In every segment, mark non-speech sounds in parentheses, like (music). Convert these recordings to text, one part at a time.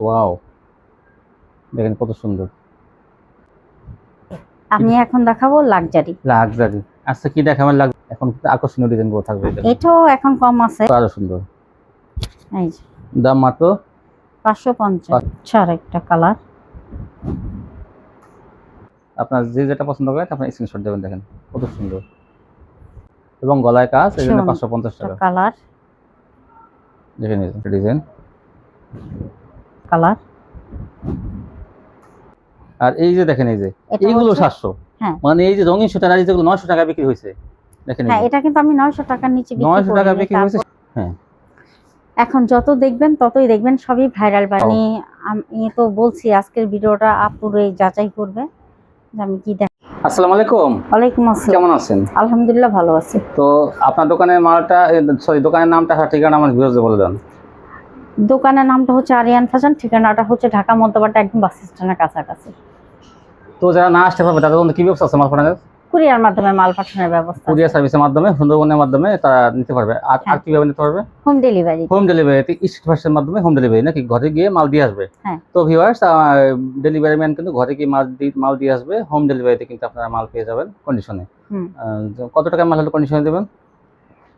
Wow. দেখেন কত সুন্দর। আমি এখন দেখাবো লাক্সারি। লাক্সারি। আচ্ছা কি দেখাবেন লাগ এখন আকর্ষণীয় ডিজাইনগুলো থাকবে। এটাও এখন কম আছে। আরও সুন্দর। এই যে। দাম মাত্র? পাঁচশো পঞ্চাশ। চার একটা কালার। আপনার যে যেটা পছন্দ করেন আপনার স্ক্রিনশট দেবেন দেখেন। কত সুন্দর। এবং গলায় কাজ এই জন্য সুন্দর। পাঁচশো পঞ্চাশ টাকা। কালার। দেখে নিন ডিজাইন কালার। আর এই যে দেখেন এই যে এইগুলো হচ্ছে- সাতশো। হ্যাঁ। মানে এই যে রঙিন সুতার আর এই যেগুলো নয়শো টাকা বিক্রি হয়েছে দেখেন হ্যাঁ এটা কিন্তু আমি নয়শো টাকার নিচে বিক্রি নয়শো টাকা বিক্রি হয়েছে। হ্যাঁ। এখন যত দেখবেন ততই দেখবেন সবই ভাইরাল বানি আমি তো বলছি আজকের ভিডিওটা আপুরে যাচাই করবে যে আমি কি দেখ আসসালামু আলাইকুম। ওয়ালাইকুম আসসালাম। কেমন আছেন? আলহামদুলিল্লাহ ভালো আছি। তো আপনার দোকানের মালটা সরি দোকানের নামটা আর ঠিকানা আমার ভিউজে বলে দেন। দোকানের নামটা হচ্ছে আরিয়ান ফ্যাশন ঠিকানাটা হচ্ছে ঢাকা মধ্যপাড়া একদম বাস স্ট্যান্ডের কাছাকাছি। তো যারা না আসতে পারবে তাদের জন্য কি ব্যবস্থা আছে মাল পাঠানোর কুরিয়ার মাধ্যমে মাল পাঠানোর ব্যবস্থা কুরিয়ার সার্ভিসের মাধ্যমে সুন্দরবনের মাধ্যমে তারা নিতে পারবে। আর আর হ্যাঁ। কীভাবে নিতে পারবে? হোম ডেলিভারি হোম ডেলিভারিতে স্ট্রিট ফাস্টের মাধ্যমে হোম ডেলিভারি নাকি ঘরে গিয়ে মাল দিয়ে আসবে? হ্যাঁ। তো ভিউয়ার্স ডেলিভারি ম্যান কিন্তু ঘরে গিয়ে মাল দিয়ে মাল দিয়ে আসবে। হোম ডেলিভারিতে কিন্তু আপনারা মাল পেয়ে যাবেন কন্ডিশনে হুম। কত টাকা মাল হলে কন্ডিশনে দেবেন?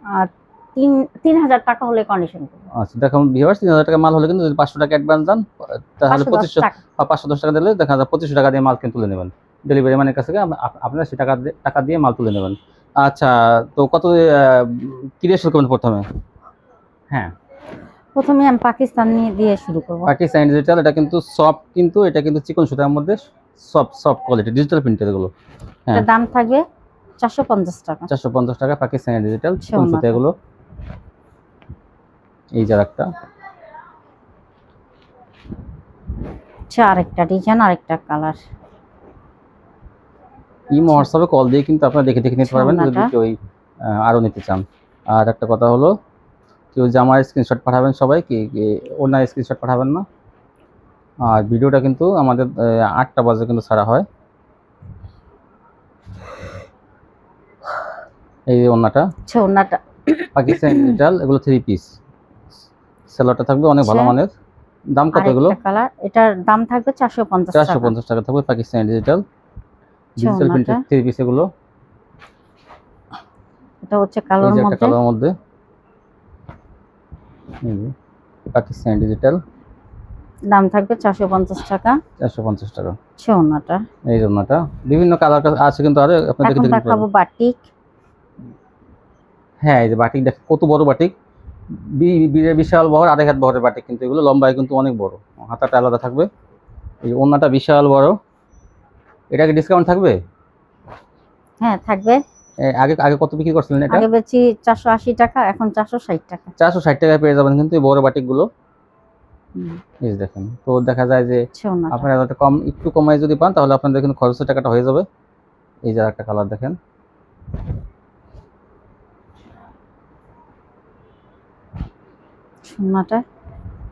আর তিন তিন হাজার টাকা হলে কন্ডিশন আচ্ছা দেখুন ভিউয়ার্স তিন হাজার টাকা মাল হলে কিন্তু যদি পাঁচশো টাকা অ্যাডভান্স দেন তাহলে পঁচিশশো বা পাঁচশো দশ টাকা দিলে দেখা যায় পঁচিশশো টাকা দিয়ে মাল কিন্তু তুলে নেবেন। ডেলিভারি ম্যানের কাছ থেকে আপ- আপ- আপনারা সে টাকা দিয়ে- টাকা দিয়ে মাল তুলে নেবেন। আচ্ছা তো কত ক্রিয়া শুরু করবেন প্রথমে? হ্যাঁ। প্রথমে আমি পাকিস্তান নিয়ে দিয়ে শুরু করব। পাকিস্তান ডিজিটাল এটা কিন্তু সফট কিন্তু এটা কিন্তু চিকন সুতার মধ্যে সফট সফট কোয়ালিটি ডিজিটাল প্রিন্টের এগুলো। হ্যাঁ। দাম থাকবে চারশো পঞ্চাশ টাকা। চারশো পঞ্চাশ টাকা পাকিস্তানি ডিজিটাল চিকন সুতা এগুলো। এই যার একটা আচ্ছা আরেকটা ডিজাইন আরেকটা কালার ইমো হোয়াটসঅ্যাপে কল দিয়ে কিন্তু আপনারা দেখে দেখে নিতে পারবেন যদি। কেউ আহ, আরও নিতে চান। আর একটা কথা হলো কেউ জামার স্ক্রিনশট পাঠাবেন সবাই কি ওনার স্ক্রিনশট পাঠাবেন না। আর ভিডিওটা কিন্তু আমাদের আটটা বাজে কিন্তু ছাড়া হয়। এই যে ওনাটা আচ্ছা ওনাটা পাকিস্তানি ডিজিটাল এগুলো থ্রি পিস সেলোটা থাকবে অনেক ভালো আচ্ছা। মানের। দাম কত এগুলো? কালার এটার দাম থাকবে চারশো পঞ্চাশ চারশো টাকা পঞ্চাশ টাকা থাকবে পাকিস্তানি ডিজিটাল ডিজিটাল ওনাটা। প্রিন্টের থ্রি পিস এগুলো। এটা হচ্ছে কালোর মধ্যে। কালার মধ্যে। পাকিস্তানি ডিজিটাল দাম থাকবে চারশো পঞ্চাশ টাকা। চারশো পঞ্চাশ টাকা। আচ্ছা ওনাটা? এই জন্যটা বিভিন্ন কালার আছে কিন্তু আরও দেখে দেখাবো বাটিক। হ্যাঁ এই যে বাটিক দেখ কত বড় বাটিক। বিশাল বহর আড়াই হাত বহরের বাটিক কিন্তু এগুলো লম্বায় কিন্তু অনেক বড়। হাতাটা আলাদা থাকবে। এই যে ওন্নাটা বিশাল বড়। এটা কি ডিসকাউন্ট থাকবে? হ্যাঁ থাকবে। আগে আগে কত বিক্রি করছিলেন এটা? আগে বেচি চারশো আশি টাকা এখন চারশো ষাট টাকা। চারশো ষাট টাকায় পেয়ে যাবেন কিন্তু এই বড় বাটিকগুলো এই দেখেন তো দেখা যায় যে আচ্ছা আপনারা একটা কম একটু কমায় যদি পান তাহলে আপনাদের কিন্তু খরচের টাকাটা হয়ে যাবে। এই যে একটা কালার দেখেন। ওনাটা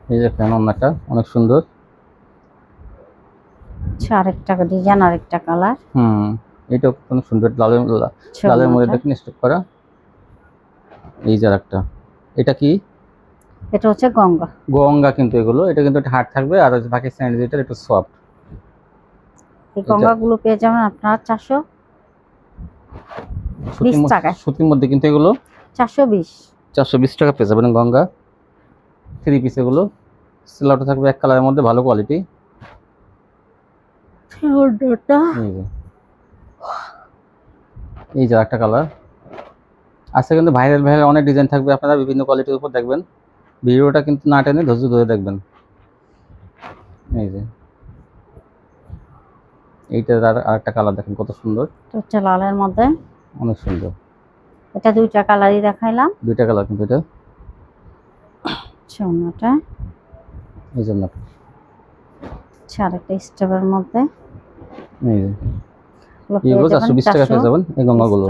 এই যে ফ্যান অনেক সুন্দর। আচ্ছা আরেকটা ডিজাইন আরেকটা কালার। হুম অনেক সুন্দর লালের লালের মধ্যে। দেখেন স্টক করা। এই যে একটা এটা কি? এটা হচ্ছে গঙ্গা। গঙ্গা কিন্তু এগুলো এটা কিন্তু হার্ড থাকবে আর পাকিস্তানি যেটা একটু সফট এই এটা- গঙ্গাগুলো পেয়ে যাবেন আপনারা চারশো টাকায়। সুতির মধ্যে কিন্তু এগুলো চারশো বিশ। চারশো বিশ টাকা পেয়ে যাবেন গঙ্গা। থ্রি পিস এগুলো। সিলাটা থাকবে এক কালারের মধ্যে ভালো কোয়ালিটি এই যে। একটা কালার আজকে কিন্তু ভাইরাল ভাইরাল অনেক ডিজাইন থাকবে আপনারা বিভিন্ন কোয়ালিটির উপর দেখবেন। ভিডিওটা কিন্তু না টেনে ধৈর্য ধরে দেখবেন। এই যে। এইটার আর আরেকটা কালার দেখেন কত সুন্দর। হচ্ছে লালের মধ্যে। অনেক সুন্দর। এটা দুইটা কালারই দেখাইলাম। দুইটা কালার কিন্তু এটা। আচ্ছা ওনাটা এই জন্য আচ্ছা আরেকটা স্টেপের মধ্যে। এই যে। এগুলো চারশো বিশ টাকা পেয়ে যাবেন এই গঙ্গাগুলো।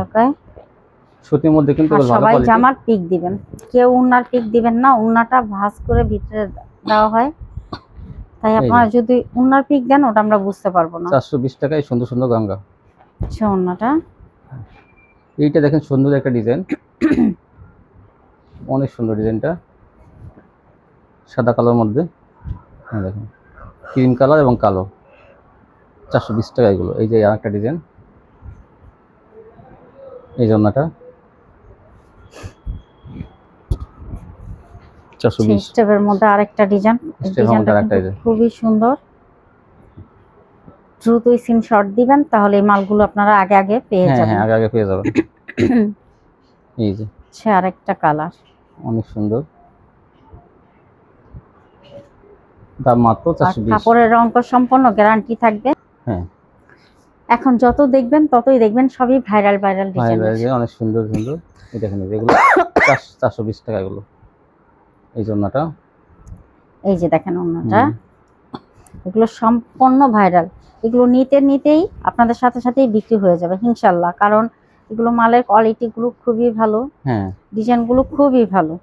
সুতির মধ্যে কিন্তু সবাই জামার পিক দিবেন। কেউ উনার পিক দিবেন না উনাটা ভাঁজ করে ভিতরে দেওয়া হয়। তাই আপনারা যদি উনার পিক দেন ওটা আমরা বুঝতে পারব না। চারশো বিশ টাকায় সুন্দর সুন্দর গঙ্গা। আচ্ছা উনাটা এইটা দেখেন সুন্দর একটা ডিজাইন। (coughs) অনেক সুন্দর ডিজাইনটা। সাদা কালোর মধ্যে। হ্যাঁ দেখুন। ক্রিম কালার এবং কালো। চারশো বিশ টাকা এগুলো। এই যে আর একটা ডিজাইন। এই জন্যটা চারশো বিশ। স্টেপের মধ্যে আরেকটা ডিজাইন। খুবই সুন্দর। স্ক্রিনশট দিবেন তাহলে এই মালগুলো আপনারা আগে আগে পেয়ে হ্যাঁ যাবেন। হ্যাঁ আগে আগে পেয়ে যাবেন। (coughs) এই যে। আরেকটা কালার। অনেক সুন্দর। দাম মাত্র আর চারশো বিশ। কাপড়ের রঙ সম্পূর্ণ গ্যারান্টি থাকবে। হ্যাঁ। এখন যত দেখবেন ততই দেখবেন সবই ভাইরাল ভাইরাল ডিজাইন অনেক সুন্দর সুন্দর। এই দেখেন এগুলো চারশো- চারশো বিশ টাকা এগুলো। এই জন্যটা এই যে দেখেন অন্যটা এগুলো সম্পূর্ণ ভাইরাল এগুলো নিতে নিতেই আপনাদের সাথে সাথেই বিক্রি হয়ে যাবে ইনশাল্লাহ কারণ এগুলো মালের কোয়ালিটি গুলো খুবই ভালো। হ্যাঁ। ডিজাইনগুলো খুবই ভালো।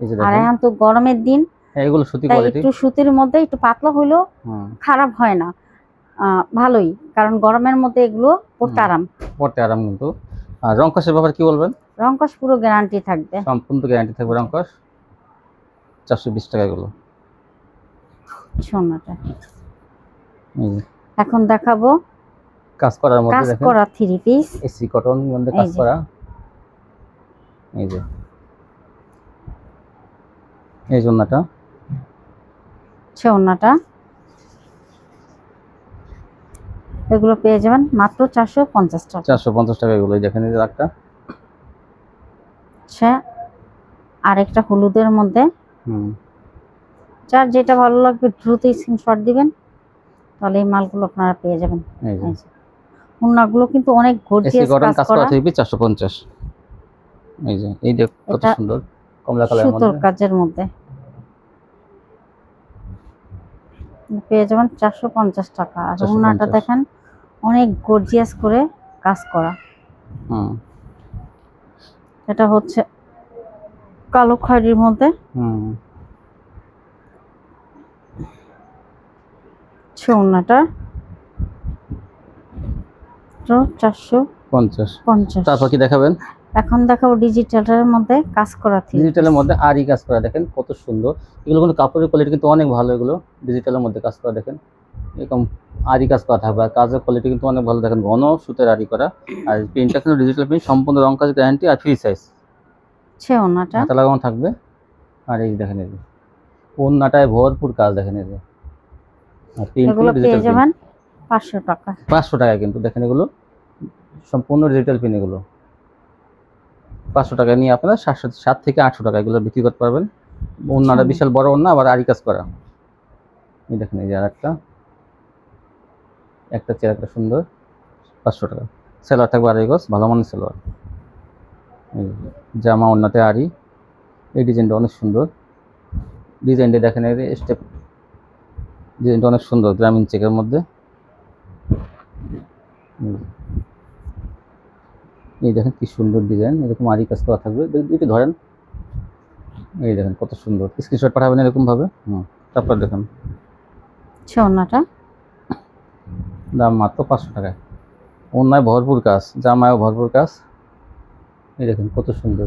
এই যে আর এখন তো গরমের দিন এগুলো সুতি কোয়ালিটি একটু সুতির মধ্যে একটু পাতলা হইলেও হুম। খারাপ হয় না। ভালোই কারণ গরমের মধ্যে এগুলো পড়তে আরাম। পড়তে আরাম কিন্তু। আর রংকশের ব্যাপারে কি বলবেন? রংকশ পুরো গ্যারান্টি থাকবে। সম্পূর্ণ গ্যারান্টি থাকবে রংকশ চারশো বিশ টাকা এগুলো। সোনাটা এখন দেখাবো। কাজ করার মধ্যে কাজ করা থ্রি পিস এসি কটন মধ্যে কাজ করা। এই যে। এই জন্যটা। ওনাটা এগুলো পেয়ে যাবেন মাত্র চারশো পঞ্চাশ টাকা। চারশো পঞ্চাশ টাকা এগুলো দেখেন এই যে একটা আরেকটা হলুদের মধ্যে। হুম। যার যেটা ভালো লাগবে দ্রুত স্ক্রিনশট দিবেন তাহলে এই মালগুলো আপনারা পেয়ে যাবেন। ওনাগুলো কিন্তু অনেক গর্জিয়াস কাজ করা। চারশো পঞ্চাশ। এই যে এই দেখ কত সুন্দর কমলা কালারের সুতোর কাজের মধ্যে। পেয়ে যাবেন চারশো পঞ্চাশ টাকা। আর ওনাটা দেখেন অনেক গর্জিয়াস করে কাজ করা। এটা হচ্ছে কালো খয়েরির মধ্যে। হুম। ওনাটা চারশো পঞ্চাশ পঞ্চাশ। তারপর কি দেখাবেন? এখন দেখাবো ডিজিটালের মধ্যে কাজ করা থ্রি ডিজিটালের মধ্যে আরই কাজ করা দেখেন কত সুন্দর। এগুলো কিন্তু কাপড়ের কোয়ালিটি কিন্তু অনেক ভালো এগুলো। ডিজিটালের মধ্যে কাজ করা দেখেন। এরকম আরই কাজ করা থাকবে। আর কাজের কোয়ালিটি কিন্তু অনেক ভালো দেখেন ঘন সুতের আরই করা। আর প্রিন্টটা কিন্তু ডিজিটাল প্রিন্ট সম্পূর্ণ রং কাজ গ্যারান্টি আর ফ্রি সাইজ ছে ওনাটা। হাতে লাগানো থাকবে। আর এই দেখেন এই যে ওন্নাটায় ভরপুর কাজ দেখেন এই আর প্রিন্ট এগুলো পেয়ে যাবেন পাঁচশো টাকা। পাঁচশো টাকায় কিন্তু দেখেন এগুলো। সম্পূর্ণ ডিজিটাল পিন এগুলো। পাঁচশো টাকা নিয়ে আপনারা সাতশো সাত থেকে আটশো টাকা এগুলো বিক্রি করতে পারবেন। হুম। বিশাল বড় ওনা আবার আরি কাজ করা। এই দেখেন এই যে আর একটা একটা চেয়ার একটা সুন্দর। পাঁচশো টাকা। সেলোয়ার থাকবে আড়াই গজ ভালো মানের সেলোয়ার। জামা ওনাতে আরি। এই ডিজাইনটা অনেক সুন্দর। ডিজাইনটা দেখেন এই স্টেপ। ডিজাইনটা অনেক সুন্দর গ্রামীণ চেকের মধ্যে। এই দেখেন কি সুন্দর ডিজাইন এরকম আরি কাজ করা থাকবে। দু- দুইটি ধরেন এই দেখেন কত সুন্দর। স্ক্রিনশট পাঠাবেন এরকম ভাবে হুম তারপর দেখেন। ওনাটা দাম মাত্র পাঁচশো টাকায়। অন্যায় ভরপুর কাজ জামায়ও ভরপুর কাজ। এই দেখেন কত সুন্দর।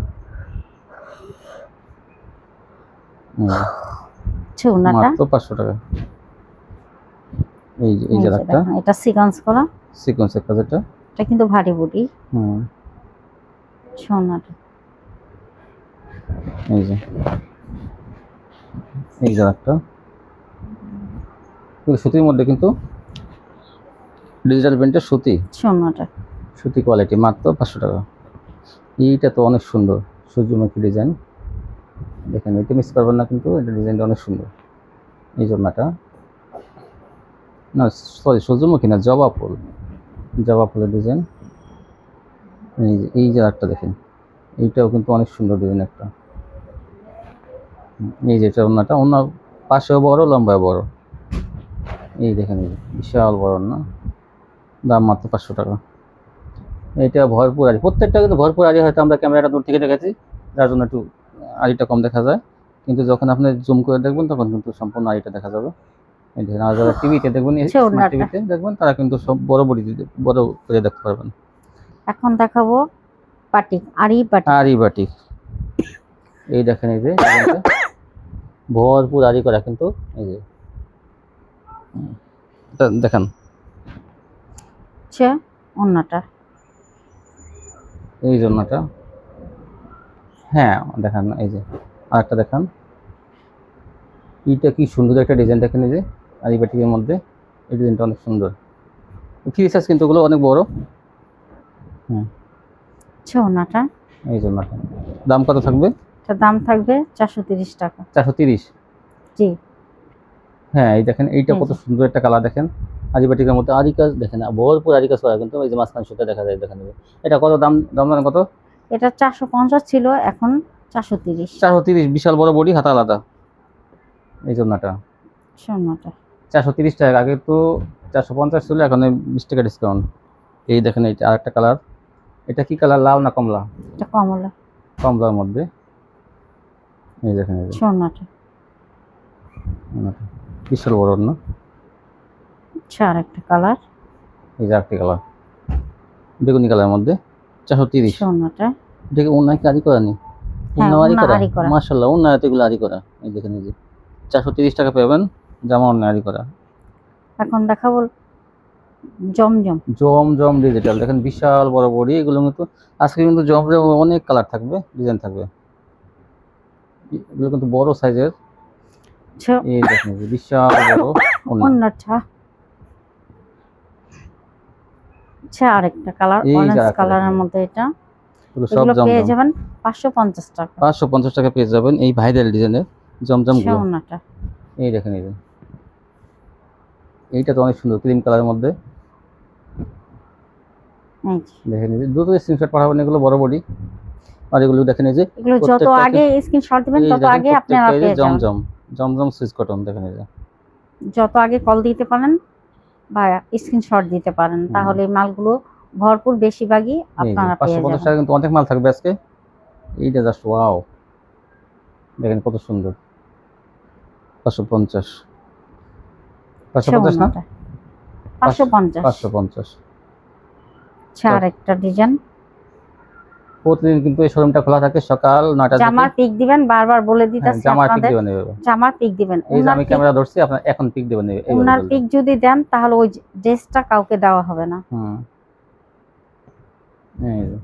মাত্র পাঁচশো টাকা এই যে এই যে একটা এটা সিকোয়েন্স করা। সিকোয়েন্সের কাজ এটা। এটা কিন্তু ভারী বুটি হুম। সোনাটা। এই যে। এই যে একটা সুতির মধ্যে কিন্তু ডিজিটাল প্রিন্টের সুতি। সোনাটা। সুতি কোয়ালিটি মাত্র পাঁচশো টাকা। এইটা তো অনেক সুন্দর। সূর্যমুখী ডিজাইন দেখেন এটা মিস করবেন না কিন্তু এটা ডিজাইনটা অনেক সুন্দর। এই জন্যটা না সরি সূর্যমুখী না জবা ফুল। জবা ফুলের ডিজাইন এই যে এই যে একটা দেখেন। এইটাও কিন্তু অনেক সুন্দর ডিজাইন একটা। এই যে এটা ওনাটা ওনার পাশেও বড় লম্বায় বড়। এই দেখেন এই বিশাল বড় না দাম মাত্র পাঁচশো টাকা। এটা ভরপুর আড়ি। প্রত্যেকটা কিন্তু ভরপুর আড়ি হয়তো আমরা ক্যামেরাটা দূর থেকে দেখেছি। যার জন্য একটু আড়িটা কম দেখা যায়। কিন্তু যখন আপনি জুম করে দেখবেন তখন কিন্তু সম্পূর্ণ আড়িটা দেখা যাবে। এই দেখেন আর যারা টিভিতে দেখবেন আচ্ছা, টিভিতে দেখবেন তারা কিন্তু সব বড় বড় বড় করে দেখতে পারবেন। এখন দেখাবো পাটি আরি পাটি। আড়ি বাটি এই দেখেন এই যে ভরপুর আরি করা কিন্তু এই যে। এটা দেখেন। হচ্ছে অন্যটা। এই জন্যটা হ্যাঁ দেখেন এই যে আরেকটা দেখান। এইটা কি সুন্দর একটা ডিজাইন দেখেন এই যে আরিবাটিকের মধ্যে। এই ডিজাইনটা অনেক সুন্দর। ফ্রি সাইজ কিন্তু ওগুলো অনেক বড়। হুম। হচ্ছে অন্যটা এই জন্যটা দাম কত থাকবে? এটার দাম থাকবে চারশো তিরিশ টাকা। চারশো তিরিশ? জি। হ্যাঁ এই দেখেন এইটা কত সুন্দর একটা কালার দেখেন। আদিবাটিকের মধ্যে আরিকাজ দেখেন ভরপুর আরিকাজ করা কিন্তু এই যে মাঝখান সুতা দেখা যায় দেখেন এই এটা কত দাম দাম জানেন কত? এটা চারশো পঞ্চাশ ছিল এখন চারশো তিরিশ। চারশো তিরিশ বিশাল বড় বডি হাতা আলাদা। এই জন্যটা অন্যটা চারশো তিরিশ টাকা আগে তো চারশো পঞ্চাশ ছিল এখন বিশ টাকা ডিসকাউন্ট এই দেখেন এইটা আরেকটা কালার। এটা কি কালার লাল না কমলা? এটা কমলা। কমলার মধ্যে। এই দেখেন এই ওনাটা। বিশাল বড় না? আর একটা কালার। এই যে আরেকটি কালার। বেগুনি কালারের মধ্যে। চারশো তিরিশ। অন্যটা এটাকে কি আরি করা হ্যাঁ, অন্য আরি ওড়না করা? করা। মার্শাল্লাহ অন্যায় এগুলো আরি করা। এই দেখেন এই যে। চারশো তিরিশ টাকা পাবেন জামা অন্যায় আরি করা। এখন দেখাবো জমজম। জম জম ডিজিটাল দেখেন বিশাল বড় বড়ি এগুলো কিন্তু আজকে কিন্তু জম জম অনেক কালার থাকবে ডিজাইন থাকবে। এগুলো কিন্তু বড় সাইজের এই দেখেন বিশাল বড় অন্যটা হচ্ছে আরেকটা কালার অরেঞ্জ কালারের মধ্যে এটা। সব পেয়ে যাবেন টাকা। পেয়ে যাবেন এই ভাইরাল ডিজাইনের জমজমগুলো। এই দেখেন এই এইটা তো অনেক সুন্দর ক্রিম কালারের মধ্যে। এই যে দ্রুত স্ক্রিনশট পাঠাবেন এগুলো বড় বডি আর এগুলো দেখেন এই যে এগুলো যত আগে স্ক্রিনশট দিবেন তত আগে আপনারা পেয়ে যাবেন। জমজম জমজম সুইচ কটন দেখেন এই যে। যত আগে কল দিতে পারেন বা স্ক্রিনশট দিতে পারেন তাহলে এই মালগুলো ভরপুর বেশিরভাগই আপনারা পেয়ে যাবেন। টাকা কিন্তু অনেক মাল থাকবে আজকে। এইটা জাস্ট ওয়াও দেখেন কত সুন্দর। পাঁচশো পঞ্চাশ। পাঁচশো পঞ্চাশ না? অন্যটা। পাঁচশো পঞ্চাশ। পাঁচশো পঞ্চাশ। হচ্ছে আরেকটা ডিজাইন প্রতিদিন কিন্তু এই শোরুমটা খোলা থাকে সকাল নয়টা জামার পিক দিবেন বারবার বলে দিতেছি জামার পিক আপনাদের। দেবেন জামার পিক দিবেন। এই যে আমি ক্যামেরা ধরছি আপনার এখন পিক দেবেন এইভাবে পিক যদি দেন তাহলে ওই ড্রেসটা কাউকে দেওয়া হবে না। হুম। এই যে,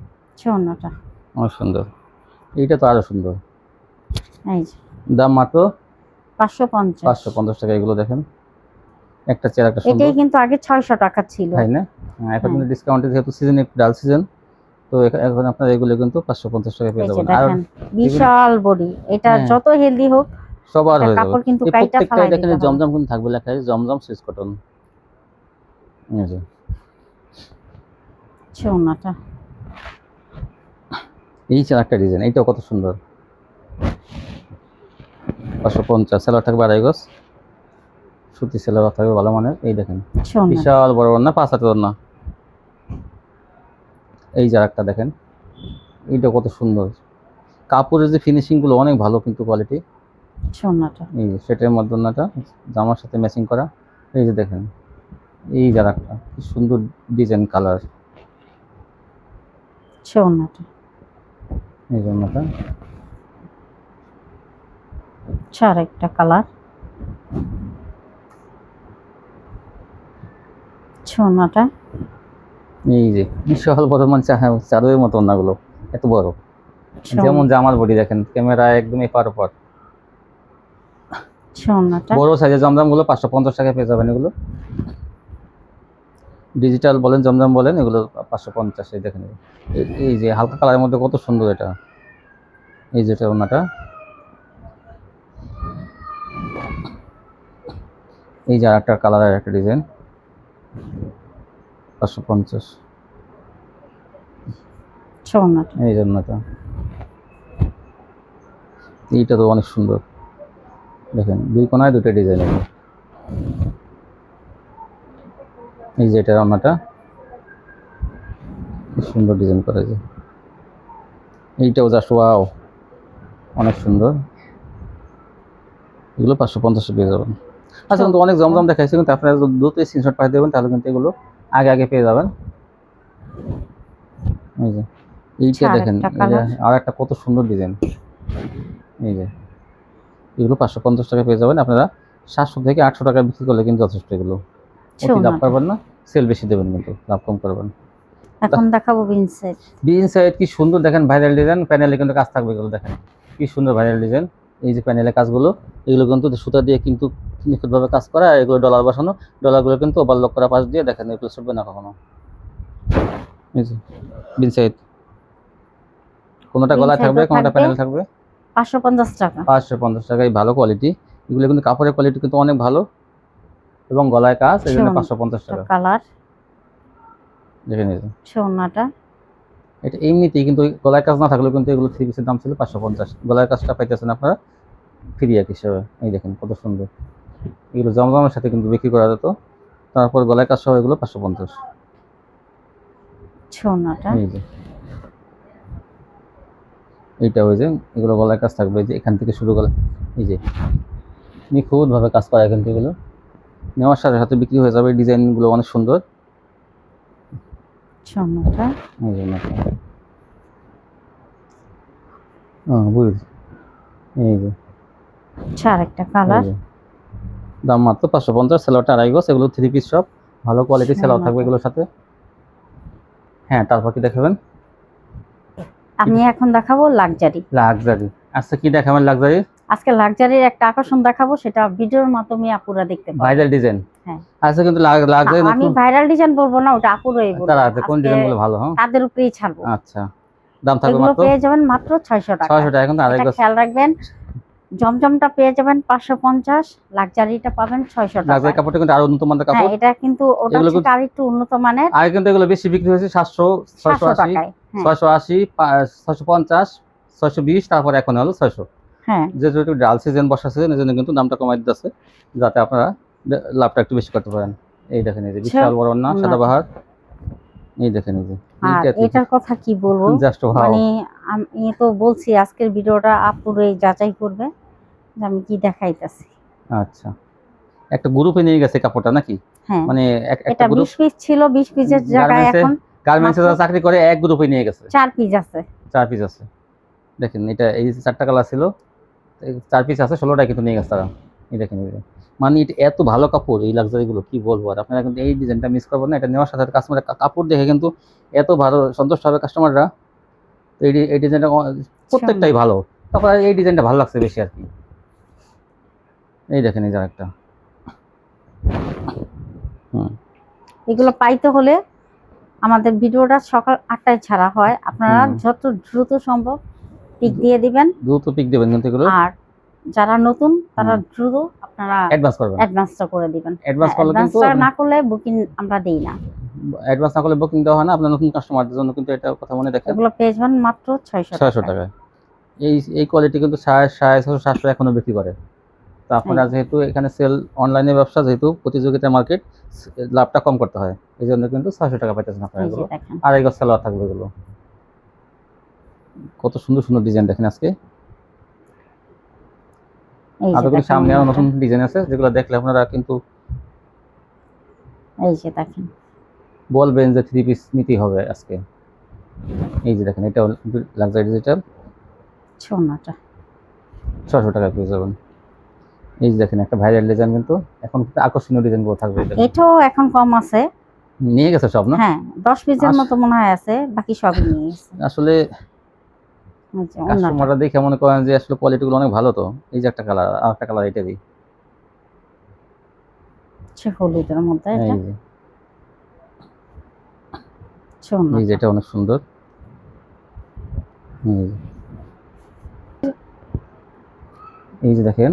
অনেক সুন্দর। এইটা তো আরও সুন্দর। এই যে। দাম মাত্র পাঁচশো পঞ্চাশ। পাঁচশো পঞ্চাশ টাকা এগুলো দেখেন। একটা চেয়ার একটা সুন্দর। এটাই কিন্তু আগে ছয়শো টাকা ছিল। তাই না? হ্যাঁ, এখন। কিন্তু ডিসকাউন্টে যেহেতু সিজন ডাল সিজন তো এখন আপনার এগুলো কিন্তু পাঁচশো পঞ্চাশ টাকা পেয়ে যাবেন। আর বিশাল বডি এটা হ্যাঁ। যত হেলদি হোক সবার হয়ে যাবে। কাপড় কিন্তু কাইটা ফালাই দেখেন জমজম কিন্তু থাকবে লেখা আছে জমজম সুইচ কটন এই যে। হচ্ছে অন্যটা এই একটা ডিজাইন এইটাও কত সুন্দর। পাঁচশো পঞ্চাশ সেলার থাকবে আড়াই গজ। সুতি সেলার থাকবে ভালো মানের। এই দেখেন। বিশাল বড় বড় না পাঁচ হাতের না এই যে একটা দেখেন এইটা কত সুন্দর। কাপড়ের যে ফিনিশিংগুলো অনেক ভালো কিন্তু কোয়ালিটি অন্যটা এই যে সেটের মধ্যনাটা জামার সাথে ম্যাচিং করা। এই যে দেখেন এই যার একটা কি সুন্দর ডিজাইন কালার অন্যটা এই জন্যটা আরেকটা কালার অন্যটা এই যে বিশাল বড় মানে চা- চাদরের মতো ওনাগুলো এত বড়। যেমন জামার বডি দেখেন ক্যামেরা একদম এপার ওপার বড় সাইজের জমজমগুলো পাঁচশো পঞ্চাশ টাকা পেয়ে যাবেন এগুলো। ডিজিটাল বলেন জমজম বলেন এগুলো পাঁচশো পঞ্চাশ দেখেন। এই- এই যে হালকা কালারের মধ্যে কত সুন্দর এটা। এই যেটা ওনাটা এই যে আর একটা কালারের একটা ডিজাইন। পাঁচশো পঞ্চাশ। এই জন্যটা। এইটা তো অনেক সুন্দর। দেখেন দুই কোনায় দুটো ডিজাইন এই যে এটা রান্নাটা। সুন্দর ডিজাইন করা যায় এইটাও জাস্ট ওয়াও অনেক সুন্দর। এগুলো পাঁচশো পঞ্চাশে পেয়ে যাবেন। আচ্ছা কিন্তু অনেক জমজম দেখাইছে কিন্তু আপনারা দ্রুত স্ক্রিনশট পাঠিয়ে দেবেন তাহলে কিন্তু এগুলো আগে আগে পেয়ে যাবেন। এই যে এইটা দেখেন। আর একটা কত সুন্দর ডিজাইন। এই যে এগুলো পাঁচশো পঞ্চাশ টাকা পেয়ে যাবেন। আপনারা সাতশো থেকে আটশো টাকা বিক্রি করলে কিন্তু যথেষ্ট এগুলো। অতি লাভ পারবেন না সেল বেশি দেবেন কিন্তু লাভ কম করবেন। এখন দেখাবো বিনসের। বিন সাইড কি সুন্দর দেখেন ভাইরাল ডিজাইন প্যানেলে কিন্তু কাজ থাকবে এগুলো দেখেন। কি সুন্দর ভাইরাল ডিজাইন এই যে প্যানেলের কাজগুলো এগুলো কিন্তু সুতা দিয়ে কিন্তু নিখুঁতভাবে কাজ করা আর এগুলো ডলার বসানো ডলারগুলো কিন্তু ওভারলক করা পাশ দিয়ে দেখেন এগুলো ছুটবে না কখনো। এই যে বিন সাইড কোনোটা বিন গলা থাকবে কোনোটা প্যানেল থাকবে? পাঁচশো পঞ্চাশ টাকা। পাঁচশো পঞ্চাশ টাকায় ভালো কোয়ালিটি এগুলো কিন্তু কাপড়ের কোয়ালিটি কিন্তু অনেক ভালো। এবং গলায় কাজ এই জন্য পাঁচশো পঞ্চাশ টাকা। কালার দেখে সোনাটা এটা এমনিতেই কিন্তু গলায় কাজ না থাকলেও কিন্তু এগুলো থ্রি পিসের দাম ছিল পাঁচশো পঞ্চাশ। গলায় কাজটা পাইতেছেন আপনারা ফ্রি এক হিসেবে। এই দেখেন কত সুন্দর। এগুলো জমজমের সাথে কিন্তু বিক্রি করা যেত। তারপর গলায় কাজ সহ এগুলো পাঁচশো পঞ্চাশ। এইটা ওই যে এগুলো গলায় কাজ থাকবে যে এখান থেকে শুরু করে। এই যে। নিখুঁতভাবে কাজ করা কিন্তু এগুলো। নেওয়ার সাথে সাথে বিক্রি হয়ে যাবে। ডিজাইনগুলো অনেক সুন্দর। এই যে। একটা কালার দাম মাত্র পাঁচশো পঞ্চাশ সেলারটা আড়াই গজ এগুলো থ্রি পিস সব ভালো কোয়ালিটি সেলার থাকবে এগুলোর সাথে। হ্যাঁ তারপর কি দেখাবেন? আমি এখন দেখাবো লাক্সারি লাক্সারি আচ্ছা কি দেখাবেন লাক্সারি আজকে লাক্সারির একটা আকর্ষণ দেখাবো সেটা ভিডিওর মাধ্যমে আপুরা দেখতে পাবে। ভাইরাল ডিজাইন হ্যাঁ। আচ্ছা কিন্তু লাক্সারি আমি ভাইরাল ডিজাইন বলব না ওটা আপুরাই বলব। তারা কোন আজকে ডিজাইনগুলো ভালো হ্যাঁ? তাদের উপরেই ছাড়বো। আচ্ছা। দাম থাকবে মাত্র? পেয়ে যাবেন মাত্র ছয়শো টাকা। ছয়শো টাকা কিন্তু আড়াই গজ। খেয়াল রাখবেন জমজমটা পেয়ে যাবেন পাঁচশো পঞ্চাশ লাক্সারিটা পাবেন ছয়শো টাকা। কাপড়টা কিন্তু আরও উন্নত মানের হ্যাঁ কাপড়। এটা কিন্তু ওটা থেকে আর একটু উন্নত মানের। কিন্তু এগুলো বেশি বিক্রি হয়েছে সাতশো ছয়শো আশি হ্যাঁ। ছয়শো আশি ছয়শো পঞ্চাশ ছয়শো বিশ তারপর এখন হলো ছয়শো। হ্যাঁ। যেহেতু ডাল সিজন বর্ষা সিজন এই জন্য কিন্তু দামটা কমাই দিতেছে যাতে আপনারা লাভটা একটু বেশি করতে পারেন। এই দেখেন এই যে বিশাল বড় না না। সাদাবাহার এই দেখেন এই যে এটার কথা কি বলব? মানে আমি তো বলছি আজকের ভিডিওটা আপুরে যাচাই করবে। যে আমি কি দেখাইতেছি। আচ্ছা। একটা গ্রুপে নিয়ে গেছে কাপড়টা নাকি? হ্যাঁ। মানে একটা গ্রুপ বিশ পিস ছিল বিশ পিসের জায়গায় এখন গার্মেন্টসে যারা চাকরি করে এক গ্রুপে নিয়ে গেছে। চার পিস আছে। চার পিস আছে। দেখেন এটা এই চারটা কালার ছিল। চার পিস আছে ষোলোটা কিন্তু নিয়ে গেছে তারা। এই দেখেন। মানে এটা এত ভালো কাপড় এই লাক্সারি গুলো কি বলব? আর আপনারা কিন্তু এই ডিজাইনটা মিস করবেন না এটা নেওয়ার সাথে কাস্টমার কাপড় দেখে কিন্তু এত ভালো সন্তুষ্ট হবে কাস্টমাররা এই এই ডিজাইনটা প্রত্যেকটাই ভালো। তারপর এই ডিজাইনটা ভালো লাগছে বেশি আর কি। এই দেখেন এই যার একটা হুম। এগুলো পাইতে হলে আমাদের ভিডিওটা সকাল আটটায় ছাড়া হয়। আপনারা যত দ্রুত সম্ভব পিক দিয়ে দিবেন। দ্রুত পিক দেবেন কিন্তু এগুলো। আর যারা নতুন তারা দ্রুত আপনারা অ্যাডভান্স করবেন। অ্যাডভান্সটা করে দিবেন। অ্যাডভান্স করলে কিন্তু না করলে বুকিং আমরা দেই না। অ্যাডভান্স না করলে বুকিং দেওয়া হয় না। আপনার নতুন কাস্টমারদের জন্য কিন্তু এটা কথা মনে দেখেন এগুলো পেয়ে যাবেন মাত্র ছয়শো ছয়শো টাকায়। এই এই কোয়ালিটি কিন্তু সাড়ে সাড়ে ছশো সাতশো এখনও বিক্রি করে। তো আপনারা যেহেতু এখানে সেল অনলাইনে ব্যবসা যেহেতু প্রতিযোগিতা মার্কেট লাভটা কম করতে হয়। এই জন্য কিন্তু ছয়শো টাকা পাইতেছেন আপনারা এগুলো। দেখেন। আর এগুলো থাকবে এগুলো। কত সুন্দর সুন্দর ডিজাইন দেখেন আজকে। আরও সামনে আরও নতুন ডিজাইন আছে যেগুলো দেখলে আপনারা কিন্তু এই যে দেখেন। বলবেন যে থ্রি পিস নিতেই হবে আজকে। এই যে দেখেন এটা লাক্সারি ডিজিটাল সোনাটা ছশো টাকা পেয়ে যাবেন। এই যে দেখেন একটা ভাইরাল ডিজাইন কিন্তু এখন কিন্তু আকর্ষণীয় ডিজাইনগুলো থাকবে এটাও এখন কম আছে। নিয়ে গেছে সব না? হ্যাঁ দশ পিসের আস- মতো মনে হয় আছে বাকি সবই নিয়ে গেছে। আসলে এই যে কাস্টমাররা দেখে মনে করেন যে আসলে কোয়ালিটি অনেক ভালো তো। এই যে একটা কালার আর একটা কালার এটা দিই হচ্ছে হলুদের মধ্যে এটা। এই যে এটা অনেক সুন্দর। এই যে দেখেন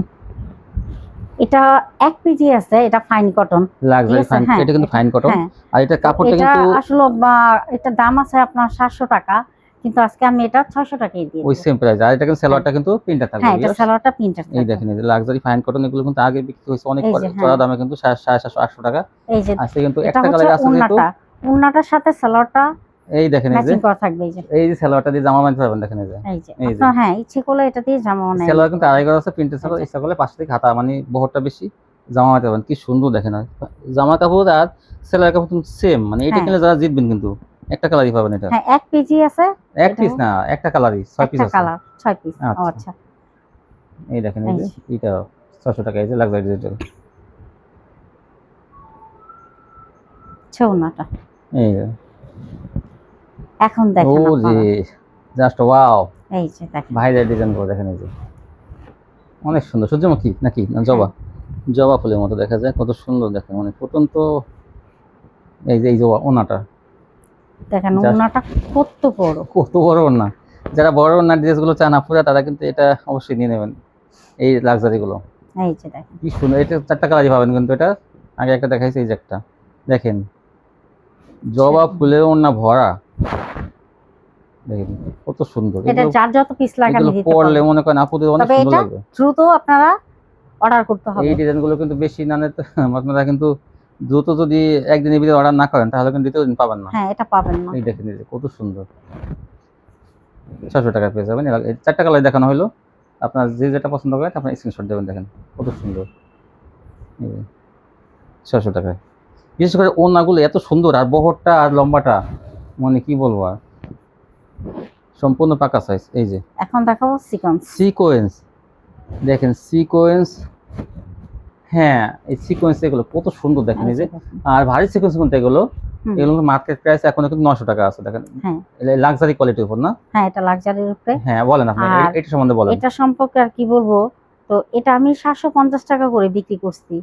এটা এক পিজি আছে এটা ফাইন কটন লাক্সারি ফাইন হ্যাঁ, এটা কিন্তু ফাইন কটন হ্যাঁ। আর এটা কাপড়টা এটা কিন্তু আসলে বা, এটা দাম আছে আপনার সাতশো টাকা কিন্তু আজকে আমি এটা ছয়শো টাকায় দিয়ে ওই সেম প্রাইস আর এটা কিন্তু সেলোয়ারটা কিন্তু প্রিন্টার থাকবে হ্যাঁ এটা। সালোয়ারটা প্রিন্টার এই দেখেন এই লাক্সারি ফাইন কটন এগুলো কিন্তু আগে বিক্রি হয়েছে অনেক পরে। যে, চড়া হ্যাঁ। দামে কিন্তু সাড়ে সাড়ে সাতশো আটশো টাকা। এই যে আজকে কিন্তু একটা কালার আছে উন্নাটা। উন্নাটার সাথে সালোয়ারটা এই দেখেন এই যে। ম্যাচিং করা থাকবে এই যে। এই যে সেলোয়ারটা দিয়ে জামা বানাতে পারবেন দেখেন এই যে। এই যে। হ্যাঁ ইচ্ছে করলে এটা দিয়ে জামা বানাই সেলোয়ার কিন্তু আড়াই গজ আছে প্রিন্টের সেলোয়ার। ইচ্ছা করলে পাঁচ থেকে হাতা মানে বহরটা বেশি জামা বানাতে পারবেন। কি সুন্দর দেখেন জামা কাপড় আর সেলোয়ার কাপড় কিন্তু সেম মানে এটা হ্যাঁ। কিনলে যারা জিতবেন কিন্তু একটা কালারই পাবেন এটা। হ্যাঁ এক পিজি আছে। এক পিস না একটা কালারই ছয় পিস একটা আছে। কালার ছয় পিস আচ্ছা। আচ্ছা। এই দেখেন এই যে এটা ছশো টাকা এই যে লাক্সারি ডিজিটাল ছৌনাটা এই এখন দেখেন যে আপনারা। জাস্ট ওয়াও এই যে দেখেন। ভাইদের ডিজাইনগুলো দেখেন এই যে। অনেক সুন্দর। সূর্যমুখী নাকি? না জবা? জবা ফুলের মতো দেখা যায়। কত সুন্দর দেখেন। মানে ফুটন্ত এই যে এই যে ওনাটা। দেখেন ওনাটা কত বড়। কত বড় ওনা। যারা বড় ওনার ড্রেসগুলো চান আপুরা তারা কিন্তু এটা অবশ্যই নিয়ে নেবেন। এই লাক্সারিগুলো এই যে দেখেন। কি সুন্দর। এটা চারটা কালারই পাবেন কিন্তু এটা। আগে একটা দেখাইছে এই যে একটা। দেখেন। জবা ফুলের ওনা ভরা। দেখেন কত সুন্দর। এটা যার যত পিস লাগে আমি এগুলো দিতে পরলে মনে করেন আপুদের অনেক সুন্দর লাগবে। দ্রুত আপনারা অর্ডার করতে হবে। এই ডিজাইনগুলো কিন্তু বেশি না নিতে (laughs) আপনারা কিন্তু দ্রুত যদি একদিনের ভিতরে অর্ডার না করেন তাহলে কিন্তু দ্বিতীয় দিন পাবেন না। হ্যাঁ এটা পাবেন না। এই দেখেন কত সুন্দর। ছশো টাকা পেয়ে যাবেন। চারটা কালার দেখানো হলো। আপনার যে যেটা পছন্দ করেন আপনার স্ক্রিনশট দেবেন দেখেন কত সুন্দর। ছশো টাকায়। বিশেষ করে ওনাগুলো এত সুন্দর আর বহরটা আর লম্বাটা মানে কি বলব আর? সম্পূর্ণ পাকা সাইজ এই যে। এখন দেখাবো সিকোয়েন্স সিকোয়েন্স দেখেন সিকোয়েন্স হ্যাঁ এই সিকোয়েন্স এগুলো কত সুন্দর দেখেন এই যে। আর ভারী সিকোয়েন্স কোনটা এগুলো এগুলো মার্কেট প্রাইস এখন কিন্তু নশো টাকা আছে দেখেন। হ্যাঁ। লাক্সারি কোয়ালিটির উপর না? হ্যাঁ এটা লাক্সারির উপরে। হ্যাঁ বলেন আপনি এটা সম্বন্ধে বলেন। এটা সম্পর্কে আর কি বলব? তো এটা আমি সাতশো পঞ্চাশ টাকা করে বিক্রি করছি।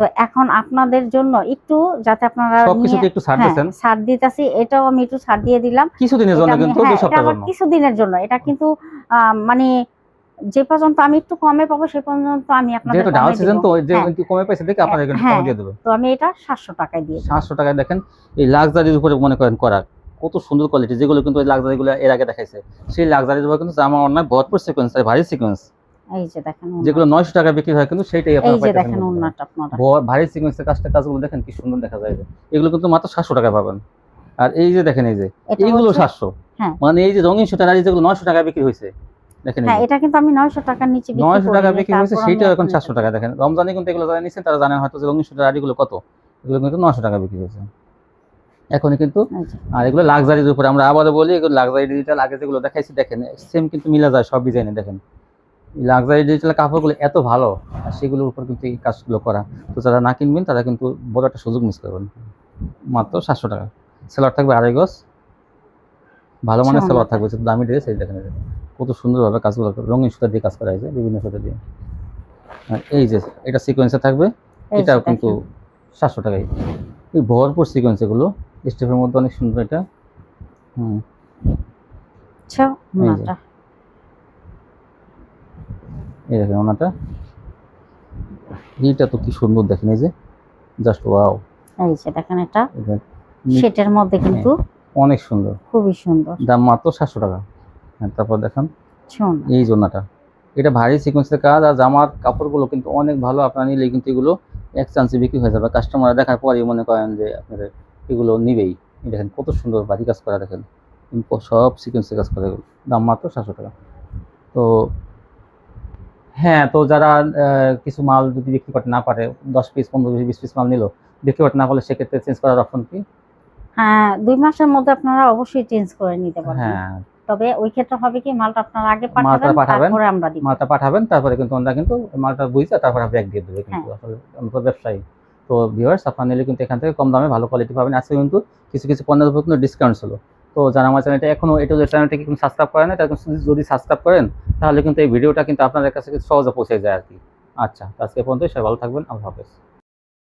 তো এখন আপনাদের জন্য একটু যাতে আপনারা সবকিছুতে একটু ছাড় হ্যাঁ, ছাড় দিতেছি এটাও আমি একটু ছাড় দিয়ে দিলাম। কিছুদিনের জন্য কিন্তু হ্যাঁ, দুই সপ্তাহের জন্য। কিছুদিনের জন্য। এটা কিন্তু মানে যে পর্যন্ত আমি একটু কমে পাবো সে পর্যন্ত আমি আপনাদের যেহেতু ডাল সিজন তো যে হ্যাঁ। একটু কমে পাইছে দেখে হ্যাঁ। কমে দিয়ে দেবে। তো আমি এটা সাতশো টাকায় দিয়ে দিলাম। সাতশো টাকায় দেখেন এই লাক্সারির উপরে মনে করেন করা কত সুন্দর কোয়ালিটি যেগুলো কিন্তু ওই লাক্সারিগুলো এর আগে দেখাইছে। সেই লাক্সারির উপরে কিন্তু জামা অন্যায় ভরপুর সিকোয়েন্স আর ভারী সিকোয়েন্স এই যে দেখেন। যেগুলো নয়শো টাকা বিক্রি হয় কিন্তু সেইটাই এই যে দেখেন। ওড়নাটা আপনারা। ভারী সিকোয়েন্সের কাজটা কাজগুলো দেখেন কি সুন্দর দেখা যায়। এগুলো কিন্তু মাত্র সাতশো টাকা পাবেন। আর এই যে দেখেন এই যে এটা এইগুলো হচ্ছে- সাতশো। হ্যাঁ। মানে এই যে রঙিন সুতার আর এই যেগুলো নয়শো টাকা বিক্রি হয়েছে দেখেন হ্যাঁ এটা কিন্তু আমি নয়শো টাকার নিচে বিক্রি নয়শো টাকা বিক্রি হয়েছে সেইটাও এখন এখন সাতশো টাকা দেখেন। রমজানে কিন্তু এগুলো যারা নিচ্ছেন তারা জানেন হয়তো যে রঙিন সুতার আড়িগুলো কত। এগুলো কিন্তু নয়শো টাকা বিক্রি হয়েছে। এখনই কিন্তু আর এগুলো লাক্সারির উপরে আমরা আবারও বলি এগুলো লাক্সারি ডিজিটাল আগে যেগুলো দেখাইছি দেখেন সেম কিন্তু মিলা যায় সব ডিজাইনে দেখেন। লাক্সারি ডিজিটাল কাপড়গুলো এত ভালো আর সেগুলোর উপর কিন্তু এই কাজগুলো করা। তো যারা না কিনবেন তারা কিন্তু বড় একটা সুযোগ মিস করবেন। মাত্র সাতশো টাকা। সেলার থাকবে আড়াই গজ। ভালো মানের সেলার থাকবে দামি ড্রেস এই দেখেন। কত সুন্দরভাবে কাজগুলো রঙিন সুতা দিয়ে কাজ করা হয়েছে বিভিন্ন সুতা দিয়ে। আর এই যে এটা সিকোয়েন্সে থাকবে। এটাও কিন্তু সাতশো টাকাই এই ভরপুর সিকোয়েন্স এগুলো। স্টেপের মধ্যে অনেক সুন্দর এটা। হুম। আচ্ছা। এই দেখেন ওনাটা। এইটা তো কি সুন্দর দেখেন এই যে জাস্ট ওয়াও এই যে দেখেন এটা। সেটের মধ্যে কিন্তু অনেক সুন্দর। খুবই সুন্দর। দাম মাত্র সাতশো টাকা। হ্যাঁ তারপর দেখেন এই জন্যটা এটা ভারী সিকোয়েন্সের কাজ আর জামার কাপড়গুলো কিন্তু অনেক ভালো। আপনারা নিলে কিন্তু এগুলো এক চান্সে বিক্রি হয়ে যাবে। কাস্টমার দেখার পরেই মনে করেন যে আপনাদের এগুলো নিবেই। এই দেখেন কত সুন্দর বাড়ি কাজ করা দেখেন। সব সিকোয়েন্সের কাজ করা দাম মাত্র সাতশো টাকা। তো হ্যাঁ তো যারা কিছু মাল যদি বিক্রি করতে না পারে দশ পিস পনেরো পিস বিশ পিস মাল নিল বিক্রি করতে না পারলে সেক্ষেত্রে চেঞ্জ করার অপশন কি? হ্যাঁ দুই মাসের মধ্যে আপনারা অবশ্যই চেঞ্জ করে নিতে পারবেন। হ্যাঁ। তবে ওই ক্ষেত্রে হবে কি মালটা আপনারা আগে পাঠাবেন তারপরে আমরা দিব মালটা পাঠাবেন তারপরে কিন্তু আমরা কিন্তু মালটা বুঝতে তারপরে ব্যাগ দিয়ে দেবে কিন্তু হ্যাঁ। আসলে আমরা ব্যবসায়ী। তো ভিউয়ার্স আপনারা নিলে কিন্তু এখান থেকে কম দামে ভালো কোয়ালিটি পাবেন। আজকে কিন্তু কিছু কিছু পণ্যের উপর কিন্তু ডিসকাউন্ট ছিল। তো যারা আমার চ্যানেলটা এখনও এটা চ্যানেলটাকে কিন্তু সাবস্ক্রাইব করেন না যদি সাবস্ক্রাইব করেন, তাহলে কিন্তু এই ভিডিওটা কিন্তু আপনাদের কাছে সহজে পৌঁছে যায় আর কি। আচ্ছা আজকে পর্যন্ত সবাই ভালো থাকবেন, আল্লাহ হাফেজ।